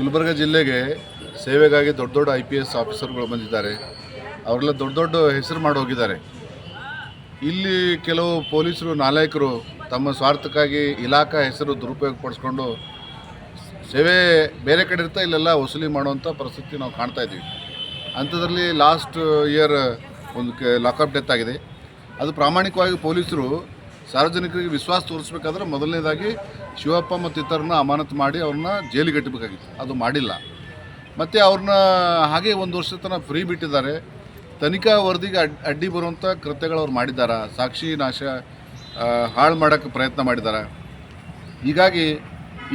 ಗುಲ್ಬರ್ಗ ಜಿಲ್ಲೆಗೆ ಸೇವೆಗಾಗಿ ದೊಡ್ಡ ದೊಡ್ಡ ಐ ಪಿ ಎಸ್ ಆಫೀಸರ್ಗಳು ಬಂದಿದ್ದಾರೆ. ಅವರೆಲ್ಲ ದೊಡ್ಡ ದೊಡ್ಡ ಹೆಸರು ಮಾಡಿ ಹೋಗಿದ್ದಾರೆ. ಇಲ್ಲಿ ಕೆಲವು ಪೊಲೀಸರು ನಾಲಾಯಕರು ತಮ್ಮ ಸ್ವಾರ್ಥಕ್ಕಾಗಿ ಇಲಾಖಾ ಹೆಸರು ದುರುಪಯೋಗ ಪಡಿಸ್ಕೊಂಡು ಸೇವೆ ಬೇರೆ ಕಡೆ ಇರ್ತಾ ಇಲ್ಲೆಲ್ಲ ವಸೂಲಿ ಮಾಡುವಂಥ ಪರಿಸ್ಥಿತಿ ನಾವು ಕಾಣ್ತಾ ಇದ್ದೀವಿ. ಅಂಥದ್ರಲ್ಲಿ ಲಾಸ್ಟ್ ಇಯರ್ ಒಂದು ಕೆ ಲಾಕಪ್ ಡೆತ್ ಆಗಿದೆ. ಅದು ಪ್ರಾಮಾಣಿಕವಾಗಿ ಪೊಲೀಸರು ಸಾರ್ವಜನಿಕರಿಗೆ ವಿಶ್ವಾಸ ತೋರಿಸ್ಬೇಕಾದ್ರೆ ಮೊದಲನೇದಾಗಿ ಶಿವಪ್ಪ ಮತ್ತು ಇತರನ್ನ ಅಮಾನತು ಮಾಡಿ ಅವ್ರನ್ನ ಜೈಲಿಗೆ ಕಟ್ಟಬೇಕಾಗಿತ್ತು. ಅದು ಮಾಡಿಲ್ಲ. ಮತ್ತು ಅವ್ರನ್ನ ಹಾಗೆ ಒಂದು ವರ್ಷದ ತನಕ ಫ್ರೀ ಬಿಟ್ಟಿದ್ದಾರೆ. ತನಿಖಾ ವರದಿಗೆ ಅಡ್, ಅಡ್ಡಿ ಬರುವಂಥ ಕೃತ್ಯಗಳು ಅವ್ರು ಮಾಡಿದ್ದಾರೆ? ಸಾಕ್ಷಿ ನಾಶ ಹಾಳು ಮಾಡೋಕ್ಕೆ ಪ್ರಯತ್ನ ಮಾಡಿದ್ದಾರೆ? ಹೀಗಾಗಿ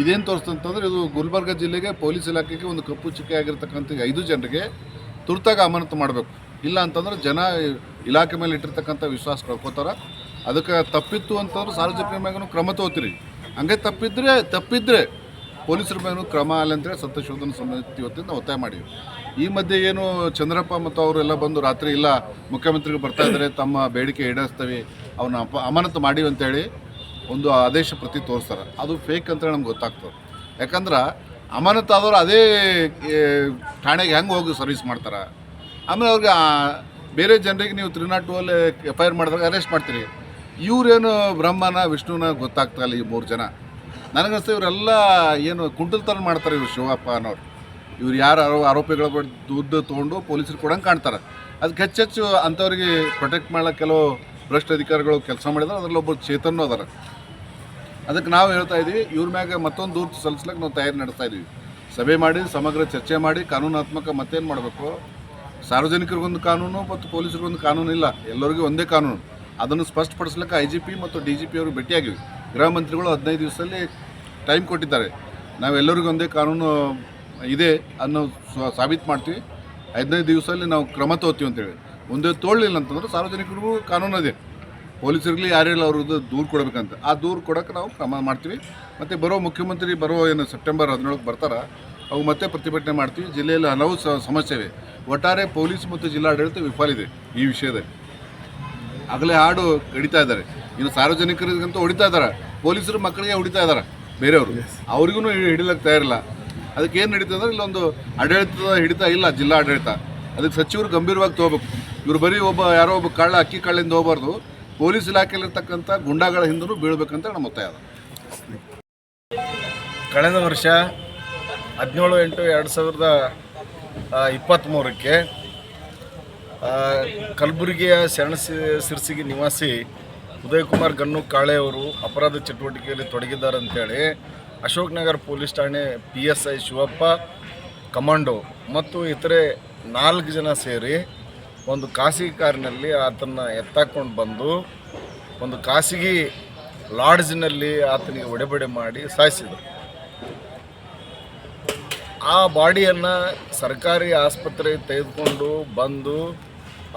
ಇದೇನು ತೋರಿಸ್ತಂತಂದ್ರೆ ಇದು ಗುಲ್ಬರ್ಗ ಜಿಲ್ಲೆಗೆ ಪೊಲೀಸ್ ಇಲಾಖೆಗೆ ಒಂದು ಕಪ್ಪು ಚುಕ್ಕೆ ಆಗಿರ್ತಕ್ಕಂಥ ಐದು ಜನರಿಗೆ ತುರ್ತಾಗಿ ಅಮಾನತು ಮಾಡಬೇಕು. ಇಲ್ಲ ಅಂತಂದ್ರೆ ಜನ ಇಲಾಖೆ ಮೇಲೆ ಇಟ್ಟಿರ್ತಕ್ಕಂಥ ವಿಶ್ವಾಸ ಕಳ್ಕೊತಾರೆ. ಅದಕ್ಕೆ ತಪ್ಪಿತ್ತು ಅಂತಂದ್ರೆ ಸಾರ್ವಜನಿಕರ ಮ್ಯಾಗೂ ಕ್ರಮ ತಗೋತೀರಿ. ಹಂಗೆ ತಪ್ಪಿದ್ರೆ ತಪ್ಪಿದ್ರೆ ಪೊಲೀಸರ ಮೇಲೆ ಕ್ರಮ ಅಲ್ಲ ಅಂತೇಳಿ ಸತ್ಯಶೋಧನ ಸಮಿತಿ ವತಿಯಿಂದ ಒತ್ತಾಯ ಮಾಡಿವಿ ಈ ಮಧ್ಯೆ ಏನು ಚಂದ್ರಪ್ಪ ಮತ್ತು ಅವರೆಲ್ಲ ಬಂದು ರಾತ್ರಿ ಇಲ್ಲ ಮುಖ್ಯಮಂತ್ರಿಗೆ ಬರ್ತಾ ಇದ್ದಾರೆ, ತಮ್ಮ ಬೇಡಿಕೆ ಈಡೇರಿಸ್ತೇವೆ ಅವನ್ನ ಅಪ, ಅಮಾನತು ಮಾಡಿವಿ ಅಂತೇಳಿ ಒಂದು ಆದೇಶ ಪ್ರತಿ ತೋರಿಸ್ತಾರೆ. ಅದು ಫೇಕ್ ಅಂತೇಳಿ ನಮ್ಗೆ ಗೊತ್ತಾಗ್ತದೆ. ಯಾಕಂದ್ರೆ ಅಮಾನತಾದವರು ಅದೇ ಠಾಣೆಗೆ ಹೆಂಗೆ ಹೋಗಿ ಸರ್ವಿಸ್ ಮಾಡ್ತಾರೆ? ಆಮೇಲೆ ಅವ್ರಿಗೆ ಬೇರೆ ಜನರಿಗೆ ನೀವು ತ್ರೀ ನಾಟ್ ಟೂ ಅಲ್ಲಿ ಎಫ್ ಐ ಆರ್ ಮಾಡಿದಾಗ ಅರೆಸ್ಟ್ ಮಾಡ್ತೀರಿ. ಇವ್ರೇನು ಬ್ರಹ್ಮನ, ವಿಷ್ಣುನ ಗೊತ್ತಾಗ್ತಾ ಇಲ್ಲ ಈ ಮೂರು ಜನ. ನನಗನ್ಸ್ತು ಇವರೆಲ್ಲ ಏನು ಕುಂಟಲ್ತನ ಮಾಡ್ತಾರೆ ಇವ್ರು ಶಿವಪ್ಪ ಅನ್ನೋರು. ಇವ್ರು ಯಾರು ಆರೋ ಆರೋಪಿಗಳ ದುಡ್ಡು ತೊಗೊಂಡು ಪೊಲೀಸರು ಕೊಡಂಗೆ ಕಾಣ್ತಾರೆ. ಅದಕ್ಕೆ ಹೆಚ್ಚೆಚ್ಚು ಅಂಥವ್ರಿಗೆ ಪ್ರೊಟೆಕ್ಟ್ ಮಾಡೋಕೆ ಕೆಲವು ಭ್ರಷ್ಟ ಅಧಿಕಾರಿಗಳು ಕೆಲಸ ಮಾಡಿದ್ರೆ ಅದರಲ್ಲಿ ಒಬ್ಬರು ಚೇತನ್ನು ಅದಾರ. ಅದಕ್ಕೆ ನಾವು ಹೇಳ್ತಾ ಇದ್ದೀವಿ, ಇವ್ರ ಮ್ಯಾಗ ಮತ್ತೊಂದು ದೂರು ಸಲ್ಲಿಸ್ಲಿಕ್ಕೆ ನಾವು ತಯಾರಿ ನಡೆಸ್ತಾ ಇದ್ದೀವಿ. ಸಭೆ ಮಾಡಿ, ಸಮಗ್ರ ಚರ್ಚೆ ಮಾಡಿ, ಕಾನೂನಾತ್ಮಕ ಮತ್ತೇನು ಮಾಡಬೇಕು? ಸಾರ್ವಜನಿಕರಿಗೊಂದು ಕಾನೂನು ಮತ್ತು ಪೊಲೀಸರಿಗೊಂದು ಕಾನೂನು ಇಲ್ಲ ಎಲ್ಲರಿಗೂ ಒಂದೇ ಕಾನೂನು. ಅದನ್ನು ಸ್ಪಷ್ಟಪಡಿಸ್ಲಿಕ್ಕೆ ಐ ಜಿ ಪಿ ಮತ್ತು ಡಿ ಜಿ ಪಿ ಅವರು ಭೇಟಿಯಾಗಿವೆ. ಗೃಹ ಮಂತ್ರಿಗಳು ಹದಿನೈದು ದಿವಸದಲ್ಲಿ ಟೈಮ್ ಕೊಟ್ಟಿದ್ದಾರೆ. ನಾವೆಲ್ಲರಿಗೂ ಒಂದೇ ಕಾನೂನು ಇದೆ ಅನ್ನೋ ಸಾಬೀತು ಮಾಡ್ತೀವಿ. ಹದಿನೈದು ದಿವಸದಲ್ಲಿ ನಾವು ಕ್ರಮ ತೋತೀವಿ ಅಂತೇಳಿ. ಮುಂದೆ ತೋಳಲಿಲ್ಲ ಅಂತಂದ್ರೆ ಸಾರ್ವಜನಿಕರಿಗೂ ಕಾನೂನು ಇದೆ. ಪೊಲೀಸರಿಗಲಿ ಯಾರಿಲ್ಲ ಅವ್ರದ್ದು ದೂರು ಕೊಡಬೇಕಂತ. ಆ ದೂರು ಕೊಡೋಕೆ ನಾವು ಕ್ರಮ ಮಾಡ್ತೀವಿ. ಮತ್ತು ಬರೋ ಮುಖ್ಯಮಂತ್ರಿ ಬರೋ ಏನು ಸೆಪ್ಟೆಂಬರ್ ಹದಿನೇಳಕ್ಕೆ ಬರ್ತಾರ, ಅವು ಮತ್ತೆ ಪ್ರತಿಭಟನೆ ಮಾಡ್ತೀವಿ. ಜಿಲ್ಲೆಯಲ್ಲಿ ಹಲವು ಸಮಸ್ಯೆ ಇವೆ. ಒಟ್ಟಾರೆ ಪೊಲೀಸ್ ಮತ್ತು ಜಿಲ್ಲಾಡಳಿತ ವಿಫಲಿದೆ ಈ ವಿಷಯದಲ್ಲಿ. ಆಗಲೇ ಹಾಡು ಕಡಿತಾ ಇದ್ದಾರೆ. ಇನ್ನು ಸಾರ್ವಜನಿಕರಿಗಂತೂ ಹೊಡಿತಾ ಇದ್ದಾರೆ. ಪೊಲೀಸರು ಮಕ್ಕಳಿಗೆ ಹೊಡಿತಾ ಇದ್ದಾರೆ ಬೇರೆಯವರು. ಅವ್ರಿಗೂ ಹಿಡಿಲಕ್ಕೆ ತಯಾರಿಲ್ಲ. ಅದಕ್ಕೆ ಏನು ನಡೀತದೆ ಅಂದರೆ ಇಲ್ಲೊಂದು ಆಡಳಿತದ ಹಿಡಿತಾ ಇಲ್ಲ ಜಿಲ್ಲಾ ಆಡಳಿತ. ಅದಕ್ಕೆ ಸಚಿವರು ಗಂಭೀರವಾಗಿ ತಗೋಬೇಕು. ಇವರು ಬರೀ ಒಬ್ಬ ಯಾರೋ ಒಬ್ಬ ಕಳ್ಳ ಅಕ್ಕಿ ಕಳ್ಳಿಂದ ಹೋಗಬಾರ್ದು. ಪೊಲೀಸ್ ಇಲಾಖೆಯಲ್ಲಿರ್ತಕ್ಕಂಥ ಗುಂಡಾಗಳ ಹಿಂದೂ ಬೀಳಬೇಕಂತ ನಮ್ಮ ಒತ್ತಾಯ ಅದ. ಕಳೆದ ವರ್ಷ ಹದಿನೇಳು ಎಂಟು ಎರಡು ಸಾವಿರದ ಇಪ್ಪತ್ತ್ಮೂರಕ್ಕೆ ಕಲಬುರಗಿಯ ಶರಣ ಶಿರ್ಸಿಗೆ ನಿವಾಸಿ ಉದಯಕುಮಾರ್ ಗನ್ನು ಕಾಳೆ ಅವರು ಅಪರಾಧ ಚಟುವಟಿಕೆಯಲ್ಲಿ ತೊಡಗಿದ್ದಾರೆ ಅಂತೇಳಿ ಅಶೋಕ್ ನಗರ್ ಪೊಲೀಸ್ ಠಾಣೆ P S I Shivappa, commando ಮತ್ತು ಇತರೆ ನಾಲ್ಕು ಜನ ಸೇರಿ ಒಂದು ಖಾಸಗಿ ಕಾರಿನಲ್ಲಿ ಆತನ ಎತ್ತಾಕೊಂಡು ಬಂದು ಒಂದು ಖಾಸಗಿ ಲಾಡ್ಜ್ನಲ್ಲಿ ಆತನಿಗೆ ಒಡೆಬಡೆ ಮಾಡಿ ಸಾಯಿಸಿದರು. ಆ ಬಾಡಿಯನ್ನು ಸರ್ಕಾರಿ ಆಸ್ಪತ್ರೆಗೆ ತೆಗೆದುಕೊಂಡು ಬಂದು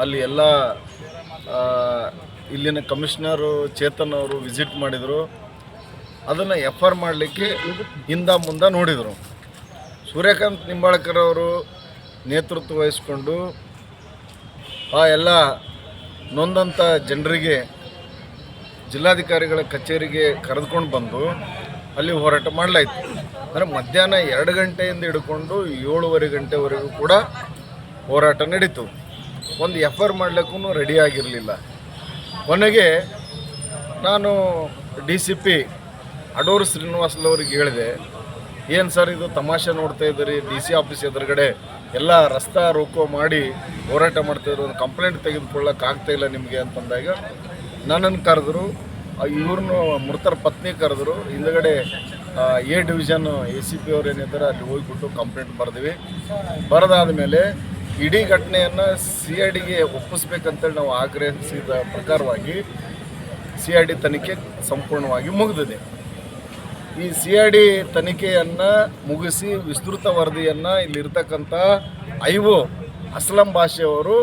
ಅಲ್ಲಿ ಎಲ್ಲ ಇಲ್ಲಿನ ಕಮಿಷನರು ಚೇತನ್ ಅವರು ವಿಸಿಟ್ ಮಾಡಿದರು. ಅದನ್ನು ಎಫ್ ಆರ್ ಮಾಡಲಿಕ್ಕೆ ಹಿಂದ ಮುಂದೆ ನೋಡಿದರು. ಸೂರ್ಯಕಾಂತ್ ನಿಂಬಾಳ್ಕರ್ ಅವರು ನೇತೃತ್ವ ವಹಿಸ್ಕೊಂಡು ಆ ಎಲ್ಲ ನೊಂದಂಥ ಜನರಿಗೆ, ಜಿಲ್ಲಾಧಿಕಾರಿಗಳ ಕಚೇರಿಗೆ ಕರೆದುಕೊಂಡು ಬಂದು ಅಲ್ಲಿ ಹೋರಾಟ ಮಾಡಲಾಯಿತು. ಅಂದರೆ ಮಧ್ಯಾಹ್ನ ಎರಡು ಗಂಟೆಯಿಂದ ಹಿಡ್ಕೊಂಡು ಏಳುವರೆ ಗಂಟೆವರೆಗೂ ಕೂಡ ಹೋರಾಟ ನಡೀತು. ಒಂದು ಎಫ್ ಆರ್ ಮಾಡಲಿಕ್ಕೂ ರೆಡಿ ಆಗಿರಲಿಲ್ಲ. ಕೊನೆಗೆ ನಾನು ಡಿ ಸಿ ಪಿ ಅಡೂರು ಶ್ರೀನಿವಾಸಲವ್ರಿಗೆ ಹೇಳಿದೆ, ಏನು ಸರ್ ಇದು ತಮಾಷೆ ನೋಡ್ತಾ ಇದ್ದೀರಿ? ಡಿ ಸಿ ಆಫೀಸ್ ಎದುರುಗಡೆ ಎಲ್ಲ ರಸ್ತಾ ರೋಕೋ ಮಾಡಿ ಹೋರಾಟ ಮಾಡ್ತಾಯಿದ್ರು ಒಂದು ಕಂಪ್ಲೇಂಟ್ ತೆಗೆದುಕೊಳ್ಳೋಕ್ಕಾಗ್ತಾಯಿಲ್ಲ ನಿಮಗೆ ಅಂತಂದಾಗ ನನ್ನನ್ನು ಕರೆದ್ರು ಇವ್ರನ್ನೂ ಮೃತರ ಪತ್ನಿ ಕರೆದ್ರು, ಹಿಂದ್ಗಡೆ A division A C P ಅವ್ರು ಏನಿದ್ದಾರೆ, ಅಲ್ಲಿ ಹೋಗಿಬಿಟ್ಟು ಕಂಪ್ಲೇಂಟ್ ಬರೆದ್ವಿ. ಬರೆದಾದ ಮೇಲೆ ಇಡೀ ಘಟನೆಯನ್ನು ಸಿ ಐ ಡಿಗೆ ಒಪ್ಪಿಸ್ಬೇಕಂತೇಳಿ ನಾವು ಆಗ್ರಹಿಸಿದ ಪ್ರಕಾರವಾಗಿ ಸಿ ಐ ಡಿ ತನಿಖೆ ಸಂಪೂರ್ಣವಾಗಿ ಮುಗಿದಿದೆ. ಈ ಸಿ ಐ ಡಿ ತನಿಖೆಯನ್ನು ಮುಗಿಸಿ ವಿಸ್ತೃತ ವರದಿಯನ್ನು ಇಲ್ಲಿರ್ತಕ್ಕಂಥ ಐವೋ ಅಸ್ಲಂ ಭಾಷೆಯವರು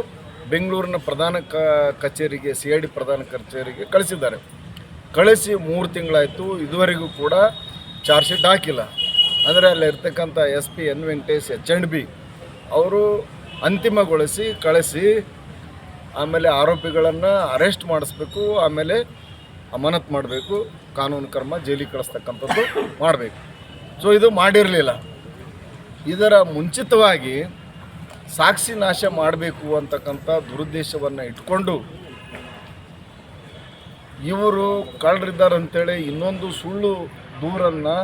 ಬೆಂಗಳೂರಿನ ಪ್ರಧಾನ ಕ, ಕಚೇರಿಗೆ, ಸಿ ಐ ಡಿ ಪ್ರಧಾನ ಕಚೇರಿಗೆ ಕಳಿಸಿದ್ದಾರೆ. ಕಳಿಸಿ ಮೂರು ತಿಂಗಳಾಯಿತು, ಇದುವರೆಗೂ ಕೂಡ ಚಾರ್ಜ್ ಶೀಟ್ ಹಾಕಿಲ್ಲ. ಅಂದರೆ ಅಲ್ಲಿ ಇರ್ತಕ್ಕಂಥ S P, N Venkatesh, H and B, ಅವರು ಅಂತಿಮಗೊಳಿಸಿ, ಕಳಿಸಿ, ಆಮೇಲೆ ಆರೋಪಿಗಳನ್ನು ಅರೆಸ್ಟ್ ಮಾಡಿಸ್ಬೇಕು, ಆಮೇಲೆ ಅಮಾನತ್ ಮಾಡಬೇಕು, ಕಾನೂನು ಕ್ರಮ ಜೈಲಿಗೆ ಕಳಿಸ್ತಕ್ಕಂಥದ್ದು ಮಾಡಬೇಕು. ಸೊ ಇದು ಮಾಡಿರಲಿಲ್ಲ. ಇದರ ಮುಂಚಿತವಾಗಿ ಸಾಕ್ಷಿ ನಾಶ ಮಾಡಬೇಕು ಅಂತಕ್ಕಂಥ ದುರುದ್ದೇಶವನ್ನು ಇಟ್ಕೊಂಡು ಇವರು ಕಳ್ಳರಿದ್ದಾರೆ ಅಂತೇಳಿ ಇನ್ನೊಂದು ಸುಳ್ಳು ದೂರನ್ನು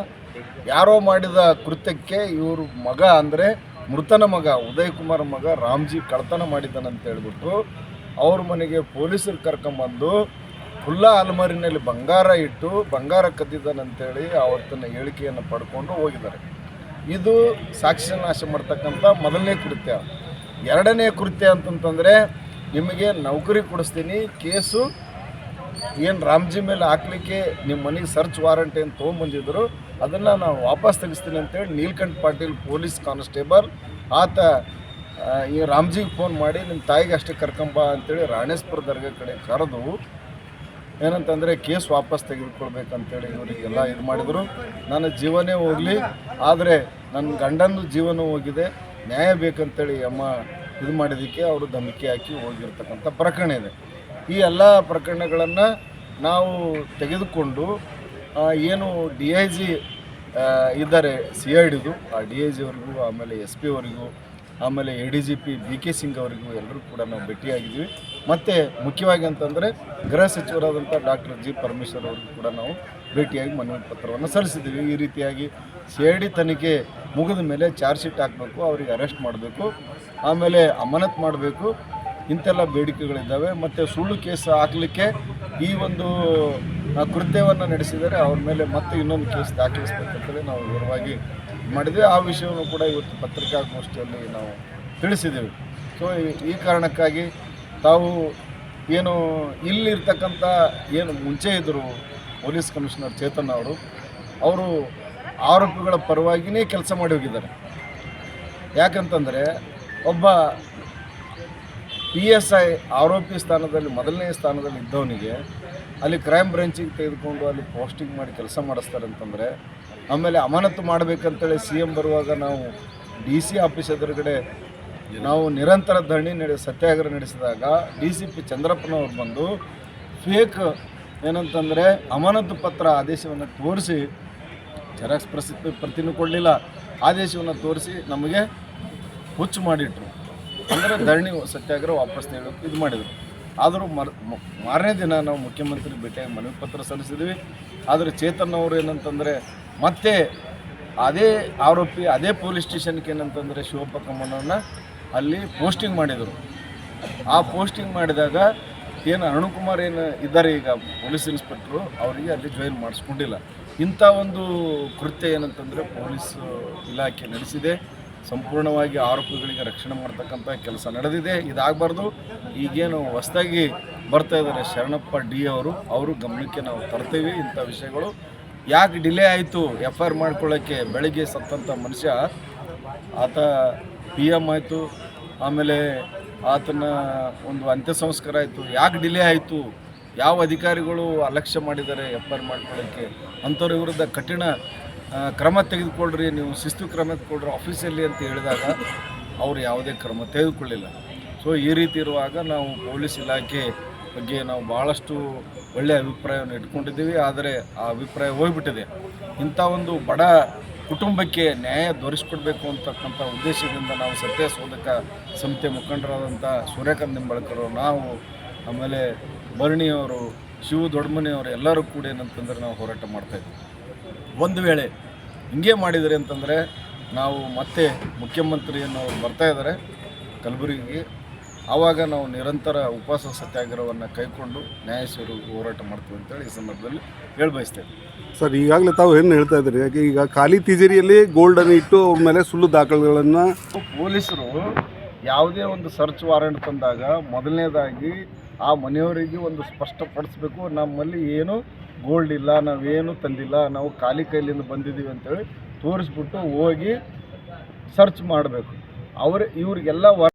ಯಾರೋ ಮಾಡಿದ ಕೃತ್ಯಕ್ಕೆ ಇವ್ರ ಮಗ ಅಂದರೆ ಮೃತನ ಮಗ ಉದಯ್ ಕುಮಾರ್ ಮಗ ರಾಮ್ಜಿ ಕಳ್ತನ ಮಾಡಿದ್ದಾನಂತ ಹೇಳ್ಬಿಟ್ಟು ಅವ್ರ ಮನೆಗೆ ಪೊಲೀಸರು ಕರ್ಕೊಂಬಂದು ಖುಲ್ಲಾ ಅಲ್ಮಾರಿನಲ್ಲಿ ಬಂಗಾರ ಇಟ್ಟು ಬಂಗಾರ ಕದ್ದಿದ್ದಾನಂತೇಳಿ ಅವತ್ತಿನ ಹೇಳಿಕೆಯನ್ನು ಪಡ್ಕೊಂಡು ಹೋಗಿದ್ದಾರೆ. ಇದು ಸಾಕ್ಷ್ಯ ನಾಶ ಮಾಡ್ತಕ್ಕಂಥ ಮೊದಲನೇ ಕೃತ್ಯ. ಎರಡನೇ ಕೃತ್ಯ ಅಂತಂತಂದರೆ ನಿಮಗೆ ನೌಕರಿ ಕೊಡಿಸ್ತೀನಿ, ಕೇಸು ಏನು ರಾಮ್ಜಿ ಮೇಲೆ ಹಾಕ್ಲಿಕ್ಕೆ ನಿಮ್ಮ ಮನೆಗೆ ಸರ್ಚ್ ವಾರಂಟ್ ಏನು ತೊಗೊಂಬಂದಿದ್ರು, ಅದನ್ನು ನಾವು ವಾಪಸ್ ತೆಗಿಸ್ತೀನಿ ಅಂತೇಳಿ ನೀಲ್ಕಂಠ್ ಪಾಟೀಲ್ ಪೊಲೀಸ್ ಕಾನ್ಸ್ಟೇಬಲ್, ಆತ ಈ ರಾಮ್ಜಿಗೆ ಫೋನ್ ಮಾಡಿ ನಿಮ್ಮ ತಾಯಿಗೆ ಅಷ್ಟೇ ಕರ್ಕೊಂಬ ಅಂತೇಳಿ ರಾಣೇಶ್ವರ ದರ್ಗಾ ಕಡೆ ಕರೆದು, ಏನಂತಂದರೆ ಕೇಸ್ ವಾಪಸ್ ತೆಗೆದುಕೊಳ್ಬೇಕಂತೇಳಿ ಇವರಿಗೆಲ್ಲ ಇದು ಮಾಡಿದರು. ನನ್ನ ಜೀವನೇ ಹೋಗಲಿ, ಆದರೆ ನನ್ನ ಗಂಡನ ಜೀವನ ಹೋಗಿದೆ, ನ್ಯಾಯ ಬೇಕಂತೇಳಿ ಅಮ್ಮ ಇದು ಮಾಡಿದ್ದಕ್ಕೆ ಅವರು ಧಮಕಿ ಹಾಕಿ ಹೋಗಿರ್ತಕ್ಕಂಥ ಪ್ರಕರಣ ಇದೆ. ಈ ಎಲ್ಲ ಪ್ರಕರಣಗಳನ್ನು ನಾವು ತೆಗೆದುಕೊಂಡು ಏನು ಡಿ ಐ ಜಿ ಇದ್ದಾರೆ ಸಿ ಐ ಡಿದು ಆ ಡಿ ಐ ಜಿ ಅವರಿಗೂ ಆಮೇಲೆ ಎಸ್ ಪಿ ಅವರಿಗೂ, ಆಮೇಲೆ A D G P B K Singh ಅವರಿಗೂ ಎಲ್ಲರೂ ಕೂಡ ನಾವು ಭೇಟಿಯಾಗಿದ್ದೀವಿ. ಮತ್ತು ಮುಖ್ಯವಾಗಿ ಅಂತಂದರೆ ಗೃಹ ಸಚಿವರಾದಂಥ ಡಾಕ್ಟರ್ ಜಿ ಪರಮೇಶ್ವರ್ ಅವರಿಗೂ ಕೂಡ ನಾವು ಭೇಟಿಯಾಗಿ ಮನವಿ ಪತ್ರವನ್ನು ಸಲ್ಲಿಸಿದ್ದೀವಿ. ಈ ರೀತಿಯಾಗಿ ಸಿ ಐ ಡಿ ತನಿಖೆ ಮುಗಿದ ಮೇಲೆ ಚಾರ್ಜ್ ಶೀಟ್ ಹಾಕಬೇಕು, ಅವರಿಗೆ ಅರೆಸ್ಟ್ ಮಾಡಬೇಕು, ಆಮೇಲೆ ಅಮಾನತ್ ಮಾಡಬೇಕು ಇಂತೆಲ್ಲ ಬೇಡಿಕೆಗಳಿದ್ದಾವೆ. ಮತ್ತು ಸುಳ್ಳು ಕೇಸ್ ಹಾಕಲಿಕ್ಕೆ ಈ ಒಂದು ಕೃತ್ಯವನ್ನು ನಡೆಸಿದರೆ ಅವ್ರ ಮೇಲೆ ಮತ್ತೆ ಇನ್ನೊಂದು ಕೇಸ್ ದಾಖಲಿಸಬೇಕಂತೇಳಿ ನಾವು ವಿವರವಾಗಿ ಮಾಡಿದ್ವಿ. ಆ ವಿಷಯವನ್ನು ಕೂಡ ಇವತ್ತು ಪತ್ರಿಕಾಗೋಷ್ಠಿಯಲ್ಲಿ ನಾವು ತಿಳಿಸಿದ್ದೇವೆ ಸೊ ಈ ಕಾರಣಕ್ಕಾಗಿ ತಾವು ಏನು ಇಲ್ಲಿರ್ತಕ್ಕಂಥ ಏನು ಮುಂಚೆ ಇದ್ದರು ಪೊಲೀಸ್ ಕಮಿಷನರ್ ಚೇತನ್ ಅವರು ಅವರು ಆರೋಪಿಗಳ ಪರವಾಗಿಯೇ ಕೆಲಸ ಮಾಡಿ ಹೋಗಿದ್ದಾರೆ. ಯಾಕಂತಂದರೆ ಒಬ್ಬ ಪಿ ಎಸ್ ಐ ಆರೋಪಿ ಸ್ಥಾನದಲ್ಲಿ, ಮೊದಲನೇ ಸ್ಥಾನದಲ್ಲಿ ಇದ್ದವನಿಗೆ ಅಲ್ಲಿ ಕ್ರೈಮ್ ಬ್ರಾಂಚಿಗೆ ತೆಗೆದುಕೊಂಡು ಅಲ್ಲಿ ಪೋಸ್ಟಿಂಗ್ ಮಾಡಿ ಕೆಲಸ ಮಾಡಿಸ್ತಾರೆ ಅಂತಂದರೆ, ಆಮೇಲೆ ಅಮಾನತು ಮಾಡಬೇಕಂತೇಳಿ ಸಿ ಎಂ ಬರುವಾಗ ನಾವು ಡಿ ಸಿ ಆಫೀಸ್ ಎದುರುಗಡೆ ನಾವು ನಿರಂತರ ಧರಣಿ ನಡೆ ಸತ್ಯಾಗ್ರಹ ನಡೆಸಿದಾಗ ಡಿ ಸಿ ಪಿ ಚಂದ್ರಪ್ಪನವ್ರು ಬಂದು ಫೇಕ್ ಏನಂತಂದರೆ ಅಮಾನತು ಪತ್ರ ಆದೇಶವನ್ನು ತೋರಿಸಿ ಜೆರಾಕ್ಸ್ ಪ್ರಸಿದ್ಧ ಪ್ರತಿನೂ ಕೊಡಲಿಲ್ಲ, ಆದೇಶವನ್ನು ತೋರಿಸಿ ನಮಗೆ ಹುಚ್ಚು ಮಾಡಿಟ್ರು. ಅಂದರೆ ಧರಣಿ ಸತ್ಯಾಗ್ರಹ ವಾಪಸ್ ನೀಡೋಕೆ ಇದು ಮಾಡಿದರು. ಆದರೂ ಮರ್ ಮಾರನೇ ದಿನ ನಾವು ಮುಖ್ಯಮಂತ್ರಿ ಭೇಟಿಯಾಗಿ ಮನವಿ ಪತ್ರ ಸಲ್ಲಿಸಿದ್ವಿ. ಆದರೆ ಚೇತನ್ ಅವರು ಏನಂತಂದರೆ ಮತ್ತೆ ಅದೇ ಆರೋಪಿ, ಅದೇ ಪೊಲೀಸ್ ಸ್ಟೇಷನ್ಗೆ ಏನಂತಂದರೆ ಶಿವಪ್ಪ ಕಮ್ಮನವ್ರನ್ನ ಅಲ್ಲಿ ಪೋಸ್ಟಿಂಗ್ ಮಾಡಿದರು. ಆ ಪೋಸ್ಟಿಂಗ್ ಮಾಡಿದಾಗ ಏನು ಅರುಣ್ಕುಮಾರ್ ಏನು ಇದ್ದಾರೆ ಈಗ ಪೊಲೀಸ್ ಇನ್ಸ್ಪೆಕ್ಟ್ರು ಅವರಿಗೆ ಅಲ್ಲಿ ಜಾಯಿನ್ ಮಾಡಿಸ್ಕೊಂಡಿಲ್ಲ. ಇಂಥ ಒಂದು ಕೃತ್ಯ ಏನಂತಂದರೆ ಪೊಲೀಸ್ ಇಲಾಖೆ ನಡೆಸಿದೆ. ಸಂಪೂರ್ಣವಾಗಿ ಆರೋಪಿಗಳಿಗೆ ರಕ್ಷಣೆ ಮಾಡ್ತಕ್ಕಂಥ ಕೆಲಸ ನಡೆದಿದೆ. ಇದಾಗಬಾರ್ದು. ಈಗೇನು ಹೊಸದಾಗಿ ಬರ್ತಾ ಇದ್ದಾರೆ ಶರಣಪ್ಪ ಡಿ ಅವರು. ಅವರು ಗಮನಕ್ಕೆ ನಾವು ತರ್ತೀವಿ ಇಂಥ ವಿಷಯಗಳು. ಯಾಕೆ ಡಿಲೇ ಆಯಿತು? ಎಫ್ ಐ ಆರ್ ಮಾಡ್ಕೊಳ್ಳೋಕ್ಕೆ ಬೆಳಗ್ಗೆ ಸತ್ತಂಥ ಮನುಷ್ಯ. ಆತ ಪಿ ಎಂ ಆಯಿತು. ಆಮೇಲೆ ಆತನ ಒಂದು ಅಂತ್ಯ ಸಂಸ್ಕಾರ ಆಯಿತು. ಯಾಕೆ ಡಿಲೇ ಆಯಿತು? ಯಾವ ಅಧಿಕಾರಿಗಳು ಅಲಕ್ಷ್ಯ ಮಾಡಿದ್ದಾರೆ ಎಫ್ ಐ ಆರ್ ಮಾಡ್ಕೊಳ್ಳೋಕ್ಕೆ ಅಂಥವ್ರ ವಿರುದ್ಧ ಕಠಿಣ ಕ್ರಮ ತೆಗೆದುಕೊಳ್ಳ್ರಿ, ನೀವು ಶಿಸ್ತು ಕ್ರಮ ತೆಗೆದುಕೊಳ್ಳ್ರಿ ಆಫೀಸಲ್ಲಿ ಅಂತ ಹೇಳಿದಾಗ ಅವರು ಯಾವುದೇ ಕ್ರಮ ತೆಗೆದುಕೊಳ್ಳಿಲ್ಲ. ಸೊ ಈ ರೀತಿ ಇರುವಾಗ ನಾವು ಪೊಲೀಸ್ ಇಲಾಖೆ ಬಗ್ಗೆ ನಾವು ಭಾಳಷ್ಟು ಒಳ್ಳೆಯ ಅಭಿಪ್ರಾಯವನ್ನು ಇಟ್ಕೊಂಡಿದ್ದೀವಿ, ಆದರೆ ಆ ಅಭಿಪ್ರಾಯ ಹೋಗ್ಬಿಟ್ಟಿದೆ. ಇಂಥ ಒಂದು ಬಡ ಕುಟುಂಬಕ್ಕೆ ನ್ಯಾಯ ದೊರಕಿಸ್ಕೊಡ್ಬೇಕು ಅಂತಕ್ಕಂಥ ಉದ್ದೇಶದಿಂದ ನಾವು ಸತ್ಯ ಶೋಧಕ ಸಂಸ್ಥೆ ಮುಖಂಡರಾದಂಥ ಸೂರ್ಯಕಾಂತ್ ನಿಂಬಳಕರು ನಾವು ಆಮೇಲೆ ಭರಣಿಯವರು ಶಿವ ದೊಡ್ಡಮನೆಯವರು ಎಲ್ಲರೂ ಕೂಡ ಏನಂತಂದ್ರೆ ನಾವು ಹೋರಾಟ ಮಾಡ್ತಾಯಿದ್ವಿ ಒಂದು ವೇಳೆ ಹಿಂಗೆ ಮಾಡಿದರೆ ಅಂತಂದರೆ ನಾವು ಮತ್ತೆ ಮುಖ್ಯಮಂತ್ರಿಯನ್ನು ಅವ್ರು ಬರ್ತಾ ಇದ್ದಾರೆ ಕಲಬುರಗಿಗೆ. ಆವಾಗ ನಾವು ನಿರಂತರ ಉಪವಾಸ ಸತ್ಯಾಗ್ರಹವನ್ನು ಕೈಕೊಂಡು ನ್ಯಾಯ ಹೋರಾಟ ಮಾಡ್ತೀವಿ ಅಂತೇಳಿ ಈ ಸಂದರ್ಭದಲ್ಲಿ ಹೇಳಿ ಬಯಸ್ತೇವೆ ಸರ್ ಈಗಾಗಲೇ ತಾವು ಏನು ಹೇಳ್ತಾ ಇದ್ದೀರಿ? ಯಾಕೆ ಈಗ ಖಾಲಿ ತಿಜೇರಿಯಲ್ಲಿ ಗೋಲ್ಡನ್ನು ಇಟ್ಟು ಅವ್ರ ಮೇಲೆ ಸುಳ್ಳು ದಾಖಲೆಗಳನ್ನು ಪೊಲೀಸರು ಯಾವುದೇ ಒಂದು ಸರ್ಚ್ ವಾರೆಂಟ್ ತಂದಾಗ ಮೊದಲನೇದಾಗಿ ಆ ಮನೆಯವರಿಗೆ ಒಂದು ಸ್ಪಷ್ಟಪಡಿಸ್ಬೇಕು. ನಮ್ಮಲ್ಲಿ ಏನು ಗೋಲ್ಡ್ ಇಲ್ಲ, ನಾವೇನು ತಂದಿಲ್ಲ, ನಾವು ಖಾಲಿ ಕೈಲಿಂದ ಬಂದಿದ್ದೀವಿ ಅಂತೇಳಿ ತೋರಿಸ್ಬಿಟ್ಟು ಹೋಗಿ ಸರ್ಚ್ ಮಾಡಬೇಕು. ಅವ್ರ, ಇವ್ರಿಗೆಲ್ಲ